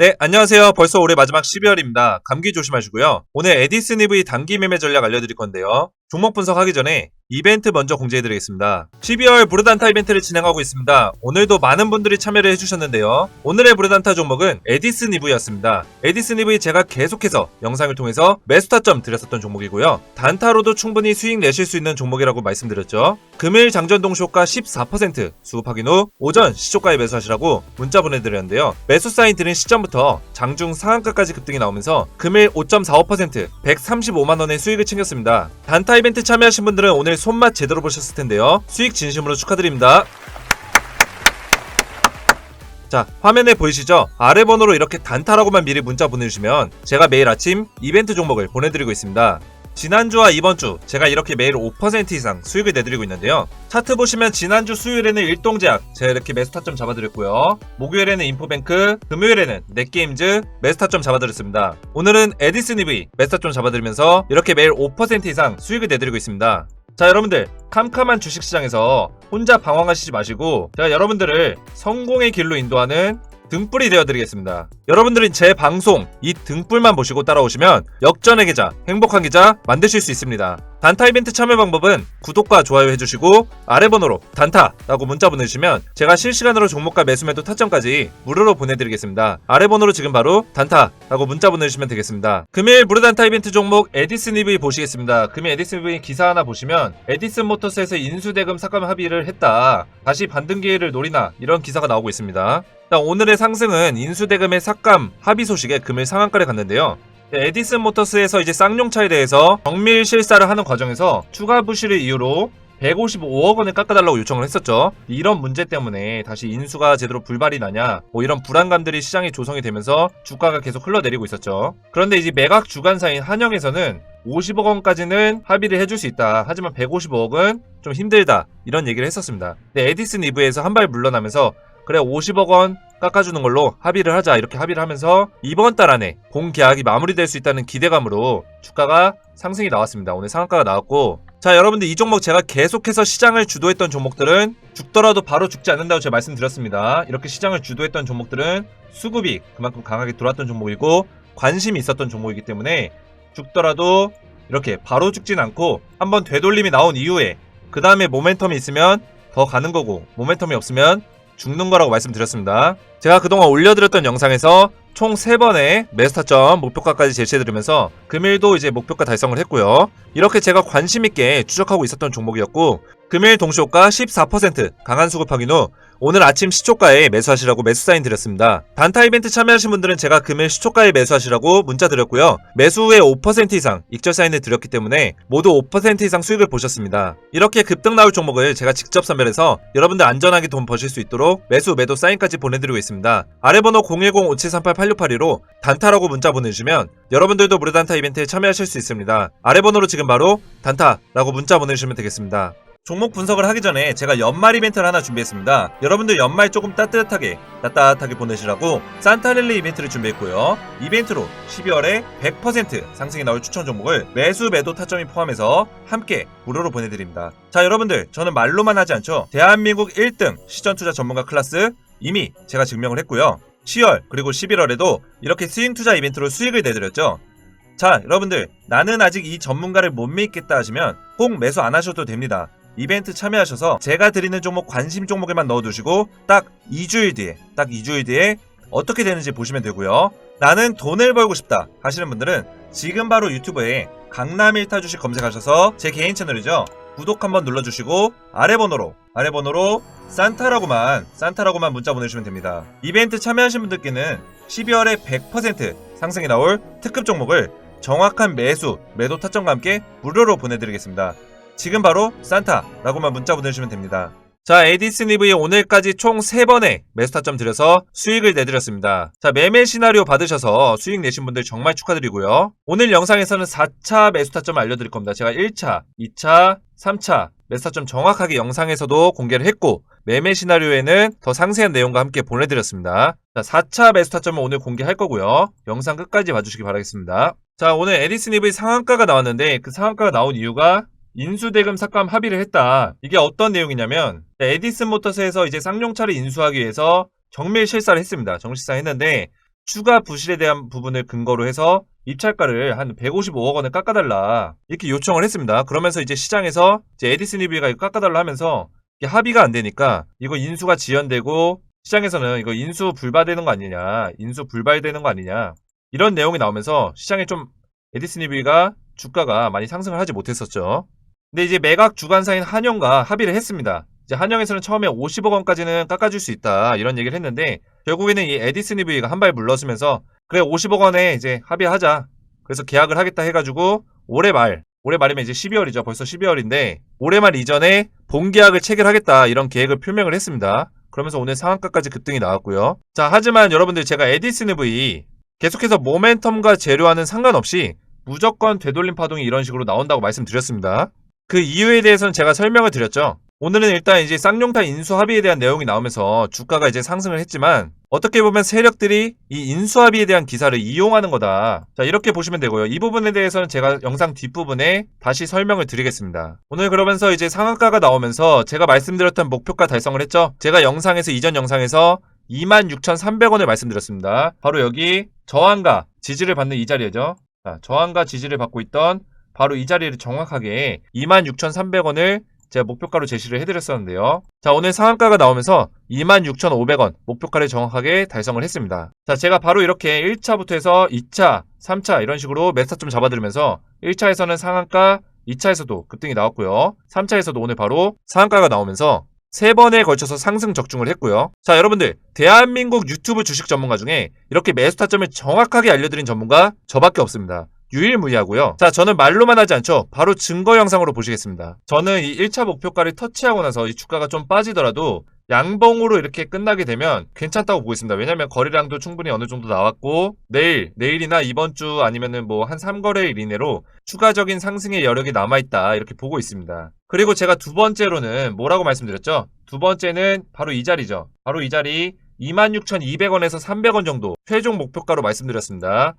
네, 안녕하세요. 벌써 올해 마지막 12월입니다. 감기 조심하시고요. 오늘 에디슨 EV 단기 매매 전략 알려드릴 건데요. 종목 분석하기 전에 이벤트 먼저 공지해드리겠습니다. 12월 부르단타 이벤트를 진행하고 있습니다. 오늘도 많은 분들이 참여를 해주셨는데요. 오늘의 부르단타 종목은 에디슨 EV였습니다. 에디슨 EV 제가 계속해서 영상을 통해서 매수 타점 드렸었던 종목이고요. 단타로도 충분히 수익 내실 수 있는 종목이라고 말씀드렸죠. 금일 장전 동시효과 14% 수급 확인 후 오전 시초가에 매수하시라고 문자 보내드렸는데요. 매수 사인 드린 시점부터 장중 상한가까지 급등이 나오면서 금일 5.45% 135만원의 수익을 챙겼습니다. 단타 이벤트 참여하신 분들은 오늘 손맛 제대로 보셨을 텐데요. 수익 진심으로 축하드립니다. 자, 화면에 보이시죠? 아래 번호로 이렇게 단타라고만 미리 문자 보내주시면 제가 매일 아침 이벤트 종목을 보내드리고 있습니다. 지난주와 이번주 제가 이렇게 매일 5% 이상 수익을 내드리고 있는데요. 차트 보시면 지난주 수요일에는 일동제약 제가 이렇게 매스타점 잡아드렸고요. 목요일에는 인포뱅크, 금요일에는 넷게임즈 매스타점 잡아드렸습니다. 오늘은 에디슨 EV 매스타점 잡아드리면서 이렇게 매일 5% 이상 수익을 내드리고 있습니다. 자 여러분들 캄캄한 주식시장에서 혼자 방황하시지 마시고 제가 여러분들을 성공의 길로 인도하는 등불이 되어드리겠습니다. 여러분들은 제 방송 이 등불만 보시고 따라오시면 역전의 계좌, 행복한 계좌 만드실 수 있습니다. 단타 이벤트 참여 방법은 구독과 좋아요 해주시고 아래 번호로 단타라고 문자 보내주시면 제가 실시간으로 종목과 매수매도 타점까지 무료로 보내드리겠습니다. 아래 번호로 지금 바로 단타라고 문자 보내주시면 되겠습니다. 금일 무료 단타 이벤트 종목 에디슨 EV 보시겠습니다. 금일 에디슨 EV 기사 하나 보시면 에디슨 모터스에서 인수대금 삭감 합의를 했다. 다시 반등 기회를 노리나 이런 기사가 나오고 있습니다. 자, 오늘의 상승은 인수대금의 삭감 합의 소식에 금일 상한가를 갔는데요. 네, 에디슨 모터스에서 이제 쌍용차에 대해서 정밀 실사를 하는 과정에서 추가 부실을 이유로 155억 원을 깎아달라고 요청을 했었죠. 이런 문제 때문에 다시 인수가 제대로 불발이 나냐, 뭐 이런 불안감들이 시장에 조성이 되면서 주가가 계속 흘러내리고 있었죠. 그런데 이제 매각 주간사인 한영에서는 50억 원까지는 합의를 해줄 수 있다. 하지만 155억은 좀 힘들다. 이런 얘기를 했었습니다. 근데 에디슨 이브에서 한 발 물러나면서 그래 50억 원 깎아주는 걸로 합의를 하자 이렇게 합의를 하면서 이번 달 안에 본 계약이 마무리될 수 있다는 기대감으로 주가가 상승이 나왔습니다. 오늘 상한가가 나왔고 자 여러분들 이 종목 제가 계속해서 시장을 주도했던 종목들은 죽더라도 바로 죽지 않는다고 제가 말씀드렸습니다. 이렇게 시장을 주도했던 종목들은 수급이 그만큼 강하게 들어왔던 종목이고 관심이 있었던 종목이기 때문에 죽더라도 이렇게 바로 죽진 않고 한번 되돌림이 나온 이후에 그 다음에 모멘텀이 있으면 더 가는 거고 모멘텀이 없으면 죽는 거라고 말씀드렸습니다. 제가 그동안 올려드렸던 영상에서 총 3번의 메스타점 목표가까지 제시해드리면서 금일도 이제 목표가 달성을 했고요. 이렇게 제가 관심있게 추적하고 있었던 종목이었고 금일 동시효과 14% 강한 수급 확인 후 오늘 아침 시초가에 매수하시라고 매수 사인 드렸습니다. 단타 이벤트 참여하신 분들은 제가 금일 시초가에 매수하시라고 문자 드렸고요. 매수 후에 5% 이상 익절 사인을 드렸기 때문에 모두 5% 이상 수익을 보셨습니다. 이렇게 급등 나올 종목을 제가 직접 선별해서 여러분들 안전하게 돈 버실 수 있도록 매수 매도 사인까지 보내드리고 있습니다. 아래 번호 010-5738-8682로 단타라고 문자 보내주시면 여러분들도 무료 단타 이벤트에 참여하실 수 있습니다. 아래 번호로 지금 바로 단타라고 문자 보내주시면 되겠습니다. 종목 분석을 하기 전에 제가 연말 이벤트를 하나 준비했습니다. 여러분들 연말 조금 따뜻하게 따뜻하게 보내시라고 산타렐리 이벤트를 준비했고요. 이벤트로 12월에 100% 상승이 나올 추천 종목을 매수 매도 타점이 포함해서 함께 무료로 보내드립니다. 자 여러분들 저는 말로만 하지 않죠. 대한민국 1등 시전투자 전문가 클래스 이미 제가 증명을 했고요. 10월 그리고 11월에도 이렇게 스윙 투자 이벤트로 수익을 내드렸죠. 자 여러분들 나는 아직 이 전문가를 못 믿겠다 하시면 꼭 매수 안 하셔도 됩니다. 이벤트 참여하셔서 제가 드리는 종목 관심 종목에만 넣어두시고 딱 2주일 뒤에 딱 2주일 뒤에 어떻게 되는지 보시면 되고요. 나는 돈을 벌고 싶다 하시는 분들은 지금 바로 유튜브에 강남 1타 주식 검색하셔서 제 개인 채널이죠. 구독 한번 눌러주시고 아래 번호로 아래 번호로 산타라고만 산타라고만 문자 보내주시면 됩니다. 이벤트 참여하신 분들께는 12월에 100% 상승이 나올 특급 종목을 정확한 매수 매도 타점과 함께 무료로 보내드리겠습니다. 지금 바로 산타라고만 문자 보내주시면 됩니다. 자, 에디슨 EV 오늘까지 총 3번의 매수타점 드려서 수익을 내드렸습니다. 자, 매매 시나리오 받으셔서 수익 내신 분들 정말 축하드리고요. 오늘 영상에서는 4차 매수타점을 알려드릴 겁니다. 제가 1차, 2차, 3차 매수타점 정확하게 영상에서도 공개를 했고 매매 시나리오에는 더 상세한 내용과 함께 보내드렸습니다. 자, 4차 매수타점을 오늘 공개할 거고요. 영상 끝까지 봐주시기 바라겠습니다. 자, 오늘 에디슨 EV 상한가가 나왔는데 그 상한가가 나온 이유가 인수대금 삭감 합의를 했다. 이게 어떤 내용이냐면 에디슨 모터스에서 이제 쌍용차를 인수하기 위해서 정밀 실사를 했습니다. 정밀 실사 했는데 추가 부실에 대한 부분을 근거로 해서 입찰가를 한 155억 원을 깎아달라 이렇게 요청을 했습니다. 그러면서 이제 시장에서 이제 에디슨 리뷰가 깎아달라 하면서 합의가 안 되니까 이거 인수가 지연되고 시장에서는 이거 인수 불발되는 거 아니냐 인수 불발되는 거 아니냐 이런 내용이 나오면서 시장에 좀 에디슨 리뷰가 주가가 많이 상승을 하지 못했었죠. 근데 이제 매각 주관사인 한영과 합의를 했습니다. 이제 한영에서는 처음에 50억 원까지는 깎아줄 수 있다 이런 얘기를 했는데 결국에는 이 에디슨 리뷰가 한 발 물러서면서 그래 50억 원에 이제 합의하자. 그래서 계약을 하겠다 해가지고 올해 말 올해 말이면 이제 12월이죠. 벌써 12월인데 올해 말 이전에 본계약을 체결하겠다 이런 계획을 표명을 했습니다. 그러면서 오늘 상한가까지 급등이 나왔고요. 자 하지만 여러분들 제가 에디슨 EV 계속해서 모멘텀과 재료와는 상관없이 무조건 되돌림 파동이 이런 식으로 나온다고 말씀드렸습니다. 그 이유에 대해서는 제가 설명을 드렸죠. 오늘은 일단 이제 쌍용타 인수 합의에 대한 내용이 나오면서 주가가 이제 상승을 했지만 어떻게 보면 세력들이 이 인수 합의에 대한 기사를 이용하는 거다. 자, 이렇게 보시면 되고요. 이 부분에 대해서는 제가 영상 뒷부분에 다시 설명을 드리겠습니다. 오늘 그러면서 이제 상한가가 나오면서 제가 말씀드렸던 목표가 달성을 했죠. 제가 영상에서 이전 영상에서 26,300원을 말씀드렸습니다. 바로 여기 저항과 지지를 받는 이 자리죠. 자, 저항과 지지를 받고 있던 바로 이 자리를 정확하게 26,300원을 제가 목표가로 제시를 해드렸었는데요. 자, 오늘 상한가가 나오면서 26,500원 목표가를 정확하게 달성을 했습니다. 자, 제가 바로 이렇게 1차부터 해서 2차, 3차 이런 식으로 메타좀 잡아드리면서 1차에서는 상한가, 2차에서도 급등이 나왔고요. 3차에서도 오늘 바로 상한가가 나오면서 세 번에 걸쳐서 상승 적중을 했고요. 자, 여러분들, 대한민국 유튜브 주식 전문가 중에 이렇게 매수 타점을 정확하게 알려드린 전문가 저밖에 없습니다. 유일무이하고요. 자, 저는 말로만 하지 않죠. 바로 증거 영상으로 보시겠습니다. 저는 이 1차 목표가를 터치하고 나서 이 주가가 좀 빠지더라도 양봉으로 이렇게 끝나게 되면 괜찮다고 보고 있습니다. 왜냐면 거래량도 충분히 어느 정도 나왔고 내일, 내일이나 이번 주 아니면은 뭐 한 3거래일 이내로 추가적인 상승의 여력이 남아있다 이렇게 보고 있습니다. 그리고 제가 두 번째로는 뭐라고 말씀드렸죠? 두 번째는 바로 이 자리죠. 바로 이 자리 26,200원에서 300원 정도 최종 목표가로 말씀드렸습니다.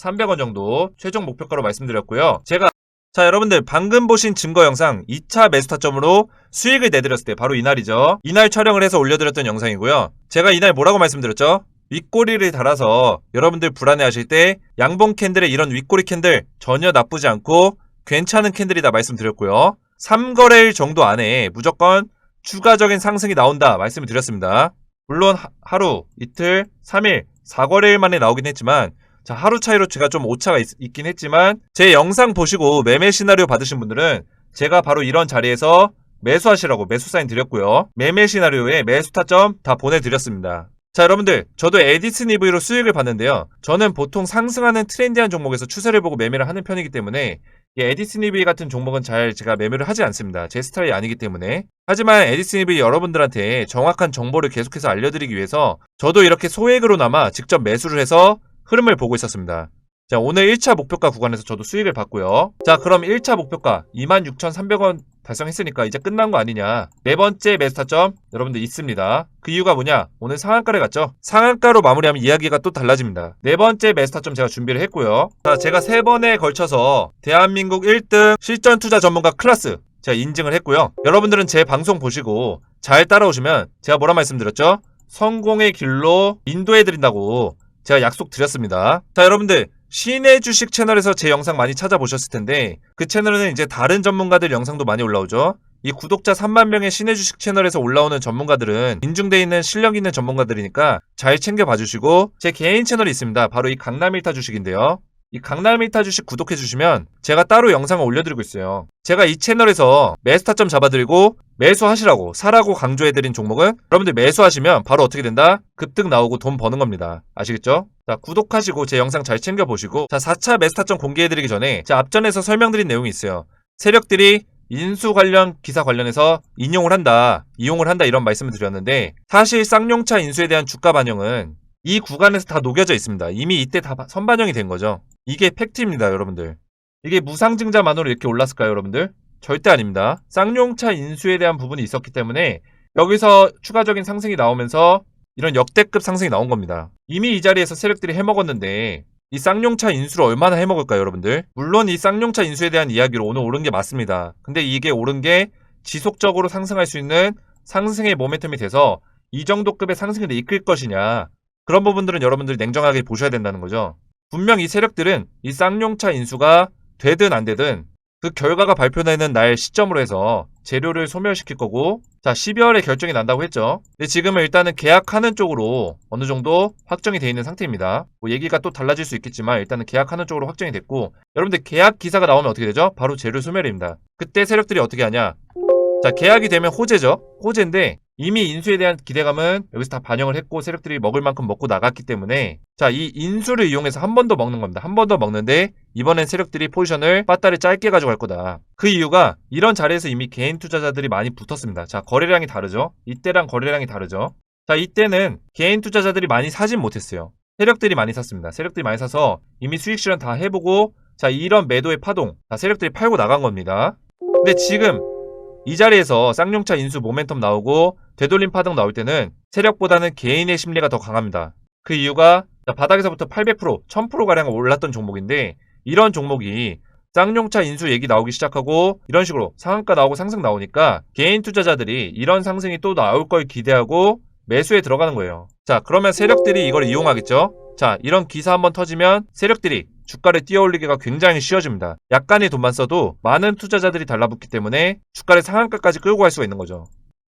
26,300원 정도 최종 목표가로 말씀드렸고요. 제가 자 여러분들 방금 보신 증거 영상 2차 매수 타점으로 수익을 내드렸을 때 바로 이날이죠. 이날 촬영을 해서 올려드렸던 영상이고요. 제가 이날 뭐라고 말씀드렸죠? 윗꼬리를 달아서 여러분들 불안해하실 때 양봉 캔들의 이런 윗꼬리 캔들 전혀 나쁘지 않고 괜찮은 캔들이다 말씀드렸고요. 3거래일 정도 안에 무조건 추가적인 상승이 나온다 말씀을 드렸습니다. 물론 하- 하루, 이틀, 3일, 4거래일 만에 나오긴 했지만 자, 하루 차이로 제가 좀 오차가 있, 긴 했지만 제 영상 보시고 매매 시나리오 받으신 분들은 제가 바로 이런 자리에서 매수하시라고 매수 사인 드렸고요. 매매 시나리오에 매수 타점 다 보내드렸습니다. 자, 여러분들, 저도 에디슨 EV로 수익을 봤는데요. 저는 보통 상승하는 트렌디한 종목에서 추세를 보고 매매를 하는 편이기 때문에 이 에디슨 EV 같은 종목은 잘 제가 매매를 하지 않습니다. 제 스타일이 아니기 때문에. 하지만 에디슨 EV 여러분들한테 정확한 정보를 계속해서 알려드리기 위해서 저도 이렇게 소액으로나마 직접 매수를 해서 흐름을 보고 있었습니다. 자, 오늘 1차 목표가 구간에서 저도 수익을 봤고요. 자, 그럼 1차 목표가 26,300원 달성했으니까 이제 끝난 거 아니냐. 네 번째 매수 타점 여러분들 있습니다. 그 이유가 뭐냐? 오늘 상한가를 갔죠? 상한가로 마무리하면 이야기가 또 달라집니다. 네 번째 매수 타점 제가 준비를 했고요. 자, 제가 세 번에 걸쳐서 대한민국 1등 실전 투자 전문가 클래스 제가 인증을 했고요. 여러분들은 제 방송 보시고 잘 따라오시면 제가 뭐라 말씀드렸죠? 성공의 길로 인도해드린다고 제가 약속 드렸습니다. 자, 여러분들, 신의 주식 채널에서 제 영상 많이 찾아보셨을 텐데, 그 채널에는 이제 다른 전문가들 영상도 많이 올라오죠. 이 구독자 3만 명의 신의 주식 채널에서 올라오는 전문가들은 인중돼 있는 실력 있는 전문가들이니까 잘 챙겨 봐주시고, 제 개인 채널이 있습니다. 바로 이 강남 일타 주식인데요. 이 강남 일타 주식 구독해 주시면 제가 따로 영상을 올려드리고 있어요. 제가 이 채널에서 매수 타점 잡아드리고 매수하시라고 사라고 강조해드린 종목은 여러분들 매수하시면 바로 어떻게 된다? 급등 나오고 돈 버는 겁니다. 아시겠죠? 자, 구독하시고 제 영상 잘 챙겨보시고 자, 4차 매수 타점 공개해드리기 전에 제 앞전에서 설명드린 내용이 있어요. 세력들이 인수 관련 기사 관련해서 인용을 한다, 이용을 한다 이런 말씀을 드렸는데 사실 쌍용차 인수에 대한 주가 반영은 이 구간에서 다 녹여져 있습니다. 이미 이때 다 선반영이 된 거죠. 이게 팩트입니다, 여러분들. 이게 무상증자만으로 이렇게 올랐을까요, 여러분들? 절대 아닙니다. 쌍용차 인수에 대한 부분이 있었기 때문에 여기서 추가적인 상승이 나오면서 이런 역대급 상승이 나온 겁니다. 이미 이 자리에서 세력들이 해먹었는데 이 쌍용차 인수를 얼마나 해먹을까요, 여러분들? 물론 이 쌍용차 인수에 대한 이야기로 오늘 오른 게 맞습니다. 근데 이게 오른 게 지속적으로 상승할 수 있는 상승의 모멘텀이 돼서 이 정도 급의 상승을 이끌 것이냐 그런 부분들은 여러분들이 냉정하게 보셔야 된다는 거죠. 분명 이 세력들은 이 쌍용차 인수가 되든 안 되든 그 결과가 발표되는 날 시점으로 해서 재료를 소멸시킬 거고 자 12월에 결정이 난다고 했죠. 근데 지금은 일단은 계약하는 쪽으로 어느 정도 확정이 돼 있는 상태입니다. 뭐 얘기가 또 달라질 수 있겠지만 일단은 계약하는 쪽으로 확정이 됐고 여러분들 계약 기사가 나오면 어떻게 되죠? 바로 재료 소멸입니다. 그때 세력들이 어떻게 하냐? 자 계약이 되면 호재죠. 호재인데 이미 인수에 대한 기대감은 여기서 다 반영을 했고 세력들이 먹을 만큼 먹고 나갔기 때문에 자 이 인수를 이용해서 한 번 더 먹는 겁니다. 한 번 더 먹는데 이번엔 세력들이 포지션을 빠따리 짧게 가져갈 거다. 그 이유가 이런 자리에서 이미 개인 투자자들이 많이 붙었습니다. 자 거래량이 다르죠? 이때랑 거래량이 다르죠? 자 이때는 개인 투자자들이 많이 사진 못했어요. 세력들이 많이 샀습니다. 세력들이 많이 사서 이미 수익 실현 다 해보고 자 이런 매도의 파동 자 세력들이 팔고 나간 겁니다. 근데 지금 이 자리에서 쌍용차 인수 모멘텀 나오고 되돌림 파동 나올 때는 세력보다는 개인의 심리가 더 강합니다. 그 이유가 자, 바닥에서부터 800%, 1000%가량 올랐던 종목인데 이런 종목이 쌍용차 인수 얘기 나오기 시작하고 이런 식으로 상한가 나오고 상승 나오니까 개인 투자자들이 이런 상승이 또 나올 걸 기대하고 매수에 들어가는 거예요. 자, 그러면 세력들이 이걸 이용하겠죠? 자, 이런 기사 한번 터지면 세력들이 주가를 띄어올리기가 굉장히 쉬워집니다. 약간의 돈만 써도 많은 투자자들이 달라붙기 때문에 주가를 상한가까지 끌고 갈 수가 있는 거죠.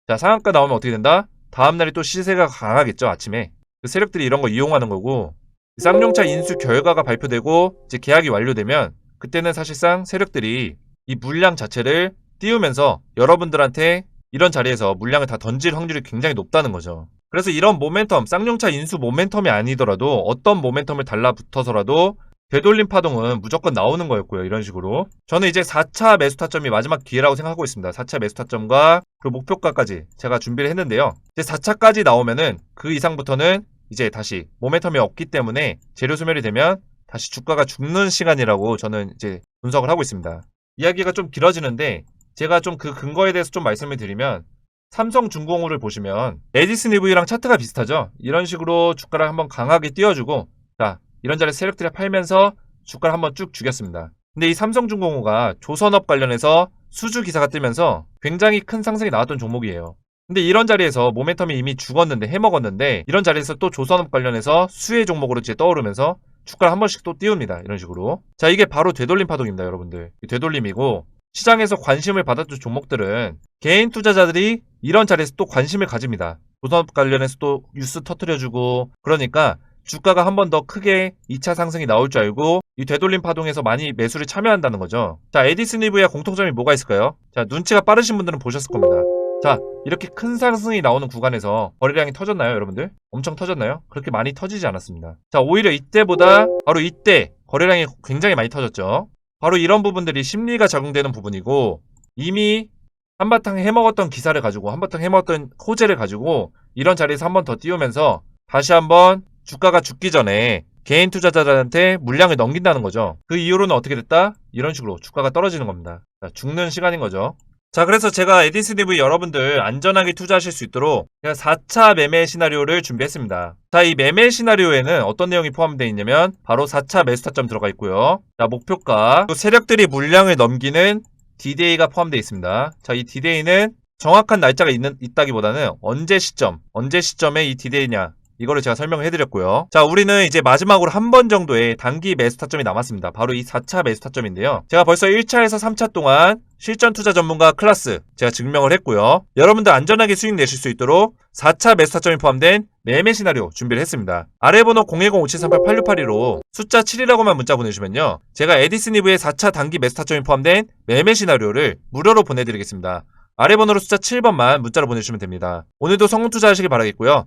자, 상한가 나오면 어떻게 된다? 다음날이 또 시세가 강하겠죠, 아침에. 그 세력들이 이런 거 이용하는 거고, 쌍용차 인수 결과가 발표되고, 이제 계약이 완료되면, 그때는 사실상 세력들이 이 물량 자체를 띄우면서 여러분들한테 이런 자리에서 물량을 다 던질 확률이 굉장히 높다는 거죠. 그래서 이런 모멘텀, 쌍용차 인수 모멘텀이 아니더라도 어떤 모멘텀을 달라붙어서라도 되돌림 파동은 무조건 나오는 거였고요. 이런 식으로. 저는 이제 4차 매수 타점이 마지막 기회라고 생각하고 있습니다. 4차 매수 타점과 그 목표가까지 제가 준비를 했는데요. 이제 4차까지 나오면은 그 이상부터는 이제 다시 모멘텀이 없기 때문에 재료 소멸이 되면 다시 주가가 죽는 시간이라고 저는 이제 분석을 하고 있습니다. 이야기가 좀 길어지는데 제가 좀 그 근거에 대해서 좀 말씀을 드리면 삼성중공업을 보시면 에디슨 EV랑 차트가 비슷하죠. 이런 식으로 주가를 한번 강하게 띄워주고 자 이런 자리에 세력들이 팔면서 주가를 한번 쭉 죽였습니다. 근데 이 삼성중공업가 조선업 관련해서 수주 기사가 뜨면서 굉장히 큰 상승이 나왔던 종목이에요. 근데 이런 자리에서 모멘텀이 이미 죽었는데 해먹었는데 이런 자리에서 또 조선업 관련해서 수혜 종목으로 이제 떠오르면서 주가를 한 번씩 또 띄웁니다. 이런 식으로. 자 이게 바로 되돌림 파동입니다. 여러분들. 되돌림이고 시장에서 관심을 받았던 종목들은 개인 투자자들이 이런 자리에서 또 관심을 가집니다. 조선업 관련해서 또 뉴스 터트려주고 그러니까 주가가 한 번 더 크게 2차 상승이 나올 줄 알고 이 되돌림 파동에서 많이 매수를 참여한다는 거죠. 자, 에디슨 리브의 공통점이 뭐가 있을까요? 자, 눈치가 빠르신 분들은 보셨을 겁니다. 자, 이렇게 큰 상승이 나오는 구간에서 거래량이 터졌나요, 여러분들? 엄청 터졌나요? 그렇게 많이 터지지 않았습니다. 자, 오히려 이때보다 바로 이때 거래량이 굉장히 많이 터졌죠. 바로 이런 부분들이 심리가 적용되는 부분이고 이미 한바탕 해먹었던 기사를 가지고 한바탕 해먹었던 호재를 가지고 이런 자리에서 한 번 더 띄우면서 다시 한번 주가가 죽기 전에 개인 투자자들한테 물량을 넘긴다는 거죠. 그 이후로는 어떻게 됐다? 이런 식으로 주가가 떨어지는 겁니다. 자, 죽는 시간인 거죠. 자, 그래서 제가 에디스 DV 여러분들 안전하게 투자하실 수 있도록 제가 4차 매매 시나리오를 준비했습니다. 자, 이 매매 시나리오에는 어떤 내용이 포함되어 있냐면 바로 4차 매수 타점 들어가 있고요. 자, 목표가 또 세력들이 물량을 넘기는 D-Day가 포함되어 있습니다. 자, 이 D-Day는 정확한 날짜가 있는, 있다기보다는 언제 시점, 언제 시점에 이 D-Day냐 이거를 제가 설명을 해드렸고요. 자, 우리는 이제 마지막으로 한 번 정도의 단기 매수 타점이 남았습니다. 바로 이 4차 매수 타점인데요. 제가 벌써 1차에서 3차 동안 실전 투자 전문가 클래스 제가 증명을 했고요. 여러분들 안전하게 수익 내실 수 있도록 4차 매수 타점이 포함된 매매 시나리오 준비를 했습니다. 아래 번호 010-5738-8682로 숫자 7이라고만 문자 보내주시면요. 제가 에디슨 이브의 4차 단기 매수 타점이 포함된 매매 시나리오를 무료로 보내드리겠습니다. 아래 번호로 숫자 7번만 문자로 보내주시면 됩니다. 오늘도 성공 투자하시길 바라겠고요.